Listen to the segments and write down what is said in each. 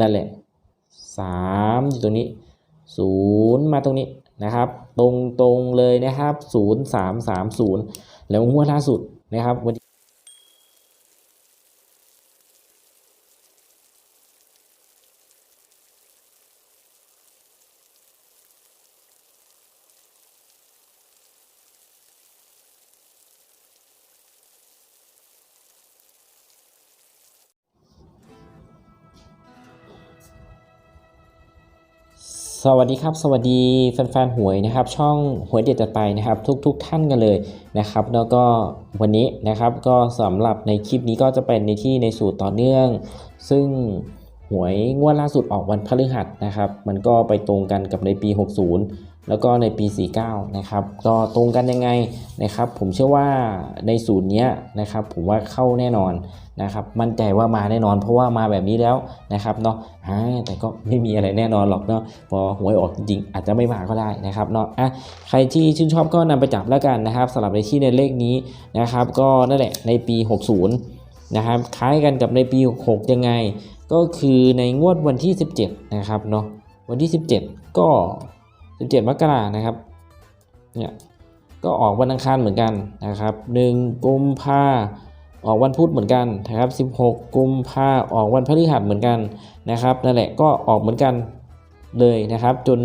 นั่นแหละสามอยู่ตรงนี้ศูนย์มาตรงนี้นะครับ ตรงตรงๆเลยนะครับศูนย์สามสามศูนย์แล้วงวดล่าสุดนะครับวัน สวัสดีครับ สวัสดีแฟนๆหวยนะครับ ช่องหวยเด็ดจัดไปนะครับ ทุกๆทท่านกันเลยนะครับ แล้วก็วันนี้นะครับก็สำหรับในคลิปนี้ก็จะเป็นในที่ในสูตรต่อเนื่อง ซึ่ง หวยงวดล่าสุดออกวันพฤหัสนะครับ มันก็ไปตรงกันกับในปี 60 แล้วก็ในปี 49 นะครับ ก็ตรงกันยังไงนะครับ ผมเชื่อว่าในสูตรเนี้ยนะครับ ผมว่าเข้าแน่นอนนะครับ มั่นใจว่ามาแน่นอน เพราะว่ามาแบบนี้แล้วนะครับเนาะแต่ก็ไม่มีอะไรแน่นอนหรอกเนาะ พอหวยออกจริงอาจจะไม่มาก็ได้นะครับเนาะอะใครที่ชื่นชอบก็นำไปจับแล้วกันนะครับสำหรับในที่ในเลขนี้นะครับ ก็นั่นแหละในปี 60 นะครับคล้ายกันกับในปี 66 ยังไง ก็คือในงวดวันที่ 17 นะครับเนาะวันที่ 17 ก็ 17 มกรานะครับเนี่ยก็ออกวันอังคารเหมือนกันนะครับ 1 กุมภาออกวันพุธเหมือนกันนะครับ 16 กุมภาออกวันพฤหัสเหมือนกันนะครับนั่นแหละก็ออกเหมือนกันเลยนะครับ จน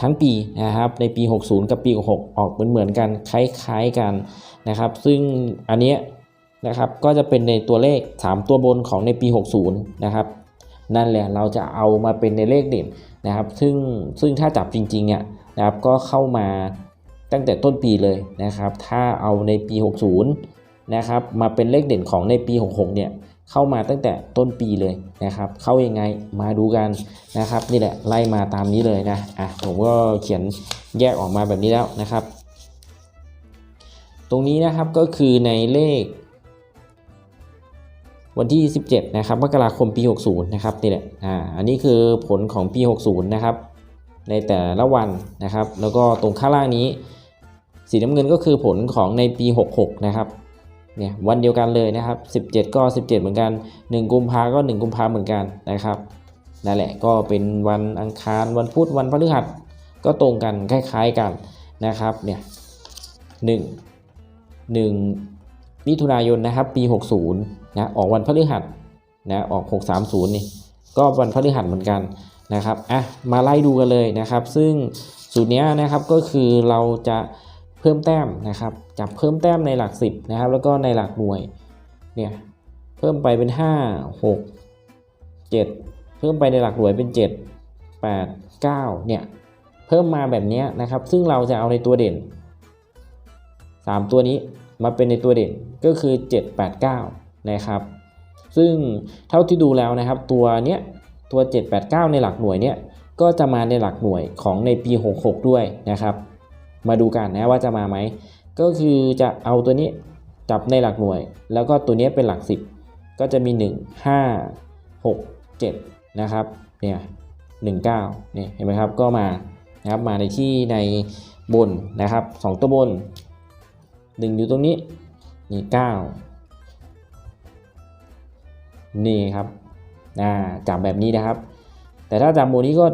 ทั้งปีนะครับในปี 60 กับปี 66 ออกเหมือนเหมือนกันคล้ายๆกันนะครับ ซึ่งอันเนี้ย นะครับ ก็จะเป็นในตัวเลข 3 ตัวบนของในปี 60 นะครับ นั่นแหละเราจะเอามาเป็นในเลขเด่นนะครับ ซึ่งซึ่งถ้าจับจริงๆเนี่ยนะครับก็เข้ามาตั้งแต่ต้นปีเลยนะครับ ถ้าเอาในปี 60 นะครับมาเป็นเลขเด่นของในปี 66 เนี่ยเข้ามาตั้งแต่ต้นปีเลยนะครับ เข้ายังไงมาดูกันนะครับ นี่แหละไล่มาตามนี้เลยนะอะผมก็เขียนแยกออกมาแบบนี้แล้วนะครับ ตรงนี้นะครับก็คือในเลข วันที่ 17 นะครับมกราคมปี 60 นะครับนี่แหละอ่าอันนี้คือผลของปี 60 นะครับ ในแต่ละวันนะครับ แล้วก็ตรงข้างล่างนี้ สีน้ำเงินก็คือผลของในปี 66 นะครับเนี่ยวันเดียวกันเลยนะครับ 17 ก็ 17 เหมือนกัน 1 กุมภาก็ 1 กุมภาเหมือนกันนะครับนั่นแหละก็เป็นวันอังคารวันพุธวันพฤหัสก็ตรงกันคล้าย ๆกันนะครับเนี่ย1 1 มิถุนายนนะครับปี 60นะออกวันพฤหัสนะออก 630นี่ก็วันพฤหัสเหมือนกันนะครับอะมาไล่ดูกันเลยนะครับ ซึ่งสูตรเนี้ยนะครับก็คือเราจะเพิ่มแต้มนะครับจับเพิ่มแต้มในหลัก 10นะครับแล้วก็ในหลักหน่วยเนี่ยเพิ่มไปเป็น 5 6 7 เพิ่มไปในหลักหน่วยเป็น 7 8 9เนี่ยเพิ่มมาแบบนี้นะครับ ซึ่งเราจะเอาในตัวเด่น 3 ตัวนี้ มาเป็นในตัวเด่นก็คือ 7 8 9 นะครับ ซึ่งเท่าที่ดูแล้วนะครับ ตัวเนี้ยตัว 7 8 9 ในหลักหน่วยเนี้ยก็จะมาในหลักหน่วยของในปี 66 ด้วยนะครับ มาดูกันนะว่าจะมาไหม ก็คือจะเอาตัวนี้จับในหลักหน่วย แล้วก็ตัวนี้เป็นหลัก 10 ก็จะมี 1 5 6 7 นะครับ เนี่ย19เนี่ยเห็นไหมครับ ก็มานะครับ มาในที่ในบนนะครับ 2 ตัวบน 1อยู่ตรงนี้ นี่9นี่ครับจับแบบนี้นะครับ แต่ถ้าจับโมนี้ก็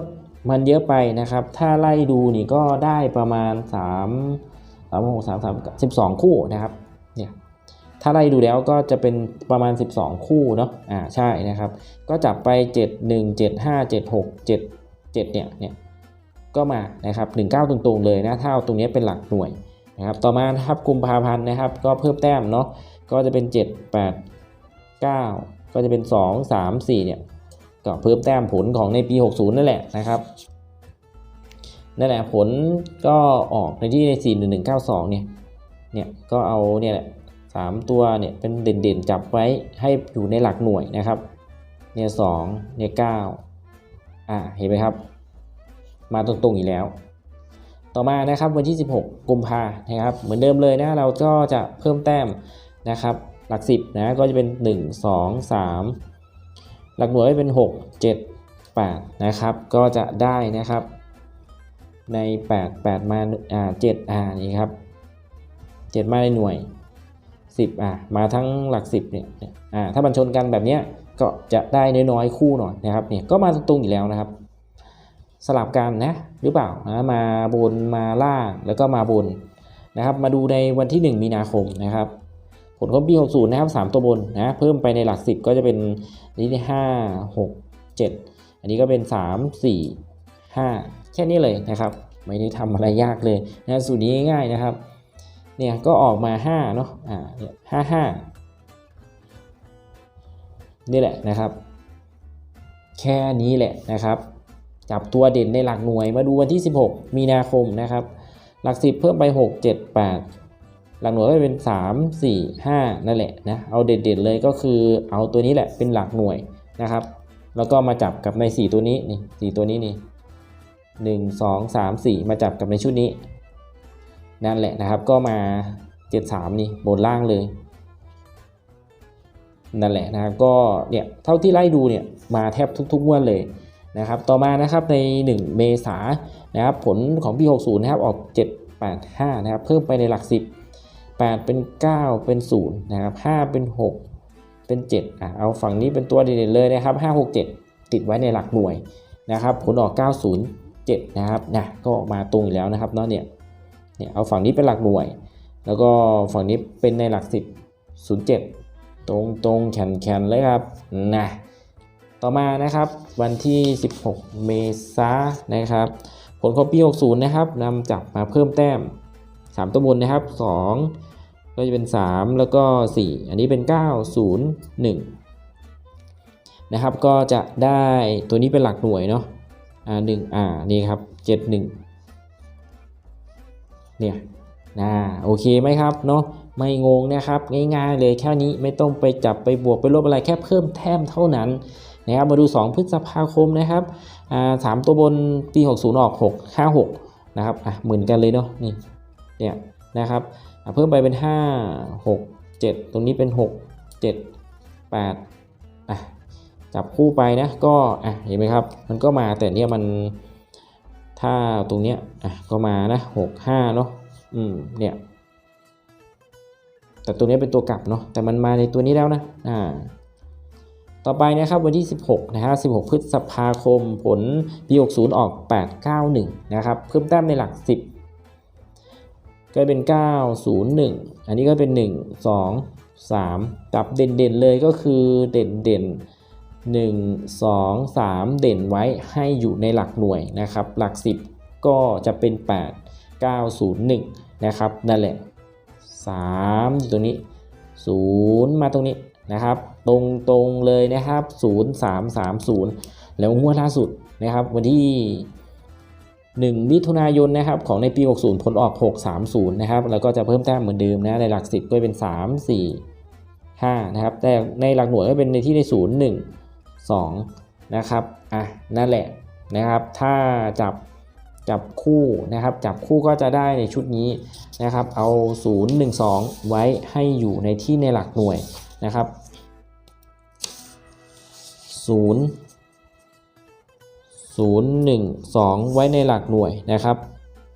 มันเยอะไปนะครับ ถ้าไล่ดูนี่ก็ได้ประมาณ 3 3 6 3 3 12 คู่นะครับ เนี่ย ถ้าไล่ดูแล้วก็จะเป็นประมาณ 12 คู่เนาะ อ่า ใช่นะครับ ก็จับไป 7 1 7 5 7 6 7 7เนี่ย เนี่ย ก็มานะครับ 19 ตรงๆเลยนะ ถ้าเอาตรงนี้เป็นหลักหน่วย นะครับต่อมานะครับกุมภาพันธ์นะครับ ก็เพิ่มแต้มเนาะก็จะเป็น 7 8 9 ก็จะเป็น 2 3 4เนี่ยก็เพิ่มแต้มผลของในปี 60 นั่นแหละนะครับนั่นแหละผลก็ออกในที่ใน 4 1 1 9 2เนี่ยเนี่ยก็เอาเนี่ยแหละสามตัวเนี่ยเป็นเด่นๆ จับไว้ให้อยู่ในหลักหน่วยนะครับเนี่ยสองเนี่ยเก้าอ่าเห็นไหมครับ มาตรงๆอีกแล้ว ต่อมานะครับวันที่ 16 กุมภานะครับ เหมือนเดิมเลยนะเราก็จะเพิ่มแต้มนะครับ หลัก 10นะก็จะเป็น 1 2 3 หลักหน่วยเป็น 6 7 8 นะครับ ก็จะได้นะครับ ใน 8 8 มาอ่า7อ่านี่ครับ 7 มาในหน่วย 10อะมาทั้งหลัก 10เนี่ยเนี่ยอ่าถ้ามันชนกันแบบเนี้ยก็จะได้น้อยๆคู่หน่อยนะครับเนี่ยก็มาตรงๆอีกแล้วนะครับ สลับกันนะหรือเปล่านะมาบนมาล่างแล้วก็มาบนนะครับ มาดูในวันที่ 1 มีนาคมนะครับ ผลของปี60นะครับ3ตัวบนนะเพิ่มไปในหลัก 10 ก็จะเป็นนี่ได้5 6 7อันนี้ก็เป็น 3 4 5 แค่นี้เลยนะครับ ไม่ได้ทำอะไรยากเลยนะสูตรนี้ง่ายๆนะครับเนี่ยก็ออกมา5เนาะอ่าห้าห้านี่แหละนะครับ แค่นี้แหละนะครับ จับตัวเด่นในหลักหน่วยมาดูวันที่ 16 มีนาคมนะครับ หลัก 10 เพิ่มไป 6 7 8 หลักหน่วยก็เป็น 3 4 5 นั่นแหละนะ เอาเด่นๆเลยก็คือเอาตัวนี้แหละเป็นหลักหน่วยนะครับ แล้วก็มาจับกับใน 4 ตัวนี้นี่4ตัวนี้นี่ 1 2 3 4 มาจับกับในชุดนี้ นั่นแหละนะครับ ก็มา 73 นี่บนล่างเลยนั่นแหละนะครับก็เนี่ยเท่าที่ไล่ดูเนี่ยมาแทบทุกๆงวดเลย นะครับต่อมานะครับใน 1 เมษายนนะครับผลของปี 60 นะครับออก 785 นะครับเพิ่มไปในหลัก 10 8 เป็น 9 เป็น 0 นะครับ 5 เป็น 6 เป็น 7อะเอาฝั่งนี้เป็นตัวเด่นๆเลยนะครับ 5 6 7 ติดไว้ในหลักหน่วยนะครับผลออก 907 นะครับนะก็มาตรงอีกแล้วนะครับเนาะเนี่ยเนี่ยเอาฝั่งนี้เป็นหลักหน่วย แล้วก็ฝั่งนี้เป็นในหลัก 10 07 ตรงตรงแขนแขนเลยครับนะ ต่อมานะครับวันที่ 16 เมษายนนะครับผลของปี 60 นะครับนำจับมาเพิ่มแต้ม 3 ตัวบนนะครับ 2 ก็จะเป็น 3 แล้วก็ 4 อันนี้เป็น 9 0 1 นะครับ ก็จะได้ตัวนี้เป็นหลักหน่วยเนาะอ่า1อ่านี่ครับ 7 1 เนี่ยนะโอเคไหมครับเนาะไม่งงนะครับ ง่ายๆเลยแค่นี้ไม่ต้องไปจับไปบวกไปลบอะไรแค่เพิ่มแต้มเท่านั้น นะครับมาดู 2 พฤษภาคมนะครับสามตัวบนปี 60 ออก 6 5 6 นะครับอะเหมือนกันเลยเนาะนี่เนี่ยนะครับเพิ่มไปเป็น 5 6 7 ตรงนี้เป็น 6 7 8อะจับคู่ไปนะก็อะเห็นไหมครับ มันก็มาแต่เนี่ยมันถ้าตรงเนี้ยอะก็มานะหกห้าเนาะอืมเนี่ยแต่ตัวนี้เป็นตัวกลับเนาะแต่มันมาในตัวนี้แล้วนะอ่า ต่อไปนะครับวันที่ 16นะฮะ16 พฤษภาคมผลปี60 ออก 891 นะครับ เพิ่มแต้มในหลัก 10 ก็เป็น 901 อันนี้ก็เป็น 1 2 3กับเด่นๆเลยก็คือเด่นเด่นๆ1 2 3 เด่นไว้ให้อยู่ในหลักหน่วยนะครับ หลัก 10 ก็จะเป็น 8 9 0 1 นะครับ นั่นแหละ 3 อยู่ตรงนี้ 0 มาตรงนี้ นะครับ ตรงตรงเลยนะครับ 0 3 3 0 แล้วงวดล่าสุดนะครับ วันที่ 1 มิถุนายนนะครับของในปี 60 ผลออก 630 นะครับ แล้วก็จะเพิ่มแต้มเหมือนเดิมนะในหลัก 10 ก็เป็น 3 4 5 นะครับ แต่ในหลักหน่วยก็เป็นในที่ใน 0 1 2 นะครับ อะ นั่นแหละนะครับ ถ้าจับจับคู่นะครับ จับคู่ก็จะได้ในชุดนี้นะครับ เอา 0 1 2 ไว้ให้อยู่ในที่ในหลักหน่วย นะครับ0 0 1 2ไว้ในหลักหน่วยนะครับ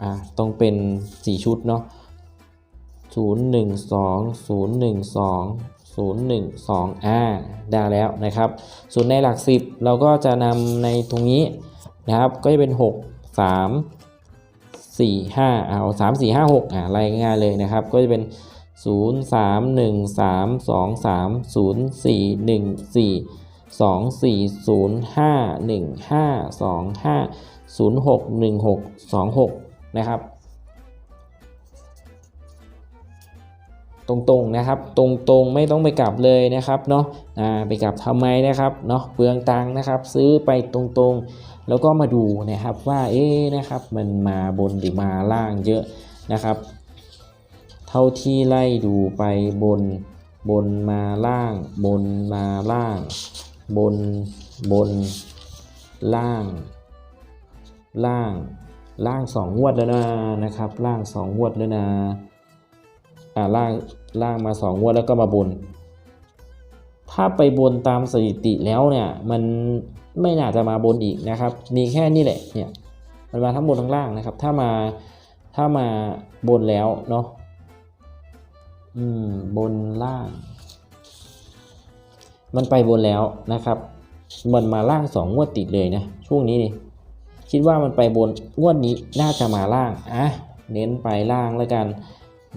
อ่าต้องเป็น4ชุดเนาะ0 1 2 0 1 2 0 1 2อ่าได้แล้วนะครับส่วนในหลัก10เราก็จะนำในตรงนี้นะครับก็จะเป็น6 3 4 5เอา3 4 5 6อ่าไล่ง่ายเลยนะครับ ก็จะเป็น 0 3 1 3 2 3 0 4 1 4 2 4 0 5 1 5 2 5 0 6 1 6 2 6 นะครับ ตรงๆนะครับ ตรงๆไม่ต้องไปกลับเลยนะครับเนาะอ่าไปกลับทำไมนะครับเนาะเปลืองตังค์นะครับ ซื้อไปตรงๆ แล้วก็มาดูนะครับว่าเอ๊ะนะครับมันมาบนหรือมาล่างเยอะนะครับ เท่าที่ไล่ดูไปบน บนมาล่าง บนมาล่าง บน บน ล่าง ล่าง ล่างสองงวดแล้วนะนะครับ ล่างสองงวดแล้วนะอ่าล่างล่างมาสองงวดแล้วก็มาบน ถ้าไปบนตามสถิติแล้วเนี่ยมันไม่น่าจะมาบนอีกนะครับ มีแค่นี้แหละเนี่ยมันมาทั้งบนทั้งล่างนะครับ ถ้ามาถ้ามาบนแล้วเนาะ อืม บนล่าง มันไปบนแล้วนะครับ มันมาล่างสองงวดติดเลยนะ ช่วงนี้นี่คิดว่ามันไปบนงวดนี้น่าจะมาล่างอะเน้นไปล่างแล้วกัน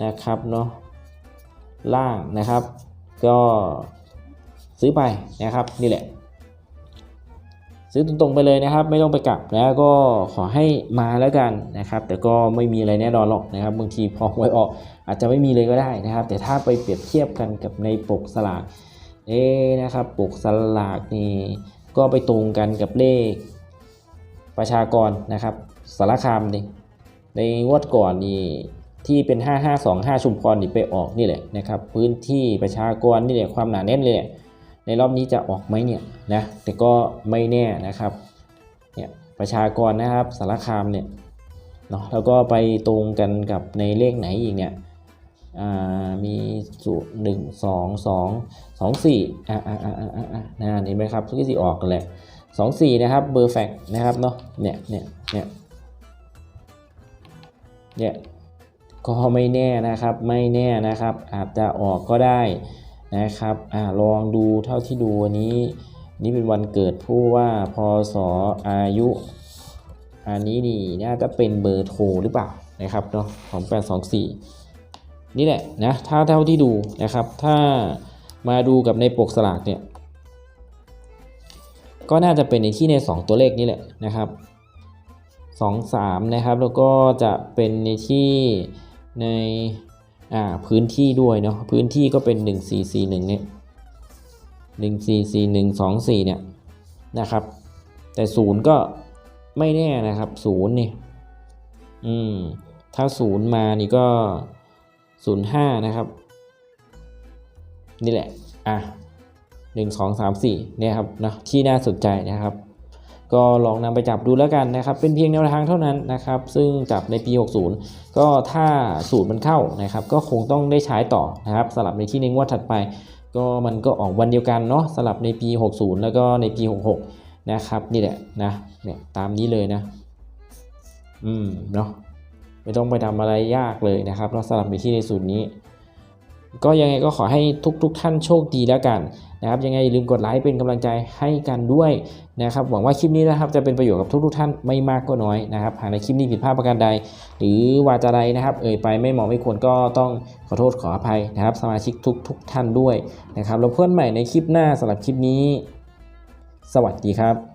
นะครับเนาะล่างนะครับ ก็ซื้อไปนะครับนี่แหละ ซื้อตรงๆไปเลยนะครับ ไม่ต้องไปกลับแล้วก็ขอให้มาแล้วกันนะครับ แต่ก็ไม่มีอะไรแน่นอนหรอกนะครับ บางทีพอหวยออกอาจจะไม่มีเลยก็ได้นะครับ แต่ถ้าไปเปรียบเทียบกันกับในปกสลากเอ๊นะครับปกสลากนี่ก็ไปตรงกันกับเลขประชากรนะครับสารคามนี่ในงวดก่อนนี่ที่เป็น 5525 ชุมพรนี่ไปออกนี่แหละนะครับ พื้นที่ประชากรนี่แหละความหนาแน่นเลยแหละ ในรอบนี้จะออกไหมเนี่ยนะแต่ก็ไม่แน่นะครับเนี่ยประชากรนะครับสารคามเนี่ยเนาะแล้วก็ไปตรงกันกับในเลขไหนอีกเนี่ยอ่ามีสูตรหนึ่งสองสองสองสี่อ่าอ่าอ่าอ่าอ่านะเห็นไหมครับทุกที่ออกกันแหละสองสี่นะครับเบอร์แฟกนะครับเนาะเนี่ยเนี่ยเนี่ยเนี่ยก็ไม่แน่นะครับไม่แน่นะครับ อาจจะออกก็ได้ นะครับอ่าลองดูเท่าที่ดูวันนี้ นี่เป็นวันเกิดผู้ว่าพศอายุ อันนี้นี่น่าจะเป็นเบอร์โทรหรือเปล่านะครับเนาะของ824นี่แหละนะถ้าเท่าที่ดูนะครับ ถ้ามาดูกับในปกสลากเนี่ย ก็น่าจะเป็นในที่ใน 2 ตัวเลขนี้แหละนะครับ 2 3 นะครับ แล้วก็จะเป็นในที่ใน อ่าพื้นที่ด้วยเนาะพื้นที่ก็เป็น 1441เนี่ย144124 เนี่ยนะครับ แต่ศูนย์ก็ไม่แน่นะครับศูนย์นี่อืมถ้าศูนย์มานี่ก็ศูนย์ห้านะครับ นี่แหละ อะหนึ่งสองสามสี่เนี่ยครับนะที่น่าสนใจนะครับ ก็ลองนำไปจับดูแล้วกันนะครับ เป็นเพียงแนวทางเท่านั้นนะครับ ซึ่งจับในปี 60 ก็ถ้าสูตรมันเข้านะครับ ก็คงต้องได้ใช้ต่อนะครับสลับในที่ในงวดถัดไป ก็มันก็ออกวันเดียวกันเนาะสลับในปี 60 แล้วก็ในปี 66 นะครับ นี่แหละนะเนี่ยตามนี้เลยนะ อืมเนาะไม่ต้องไปทำอะไรยากเลยนะครับเราสลับในที่ในสูตรนี้ ก็ยังไงก็ขอให้ทุกๆทท่านโชคดีแล้วกันนะครับยังไงอย่าลืมกดไลค์เป็นกำลังใจให้กันด้วยนะครับหวังว่าคลิปนี้นะครับจะเป็นประโยชน์กับทุกๆท่านไม่มากก็น้อยนะครับหากในคลิปนี้ผิดพลาดประการใด หรือวาจาใดนะครับเอ่ยไปไม่เหมาะไม่ควรก็ต้องขอโทษขออภัยนะครับ สมาชิกทุกๆทท่านด้วยนะครับแล้วเพื่อนใหม่ในคลิปหน้าสำหรับคลิปนี้ สวัสดีครับ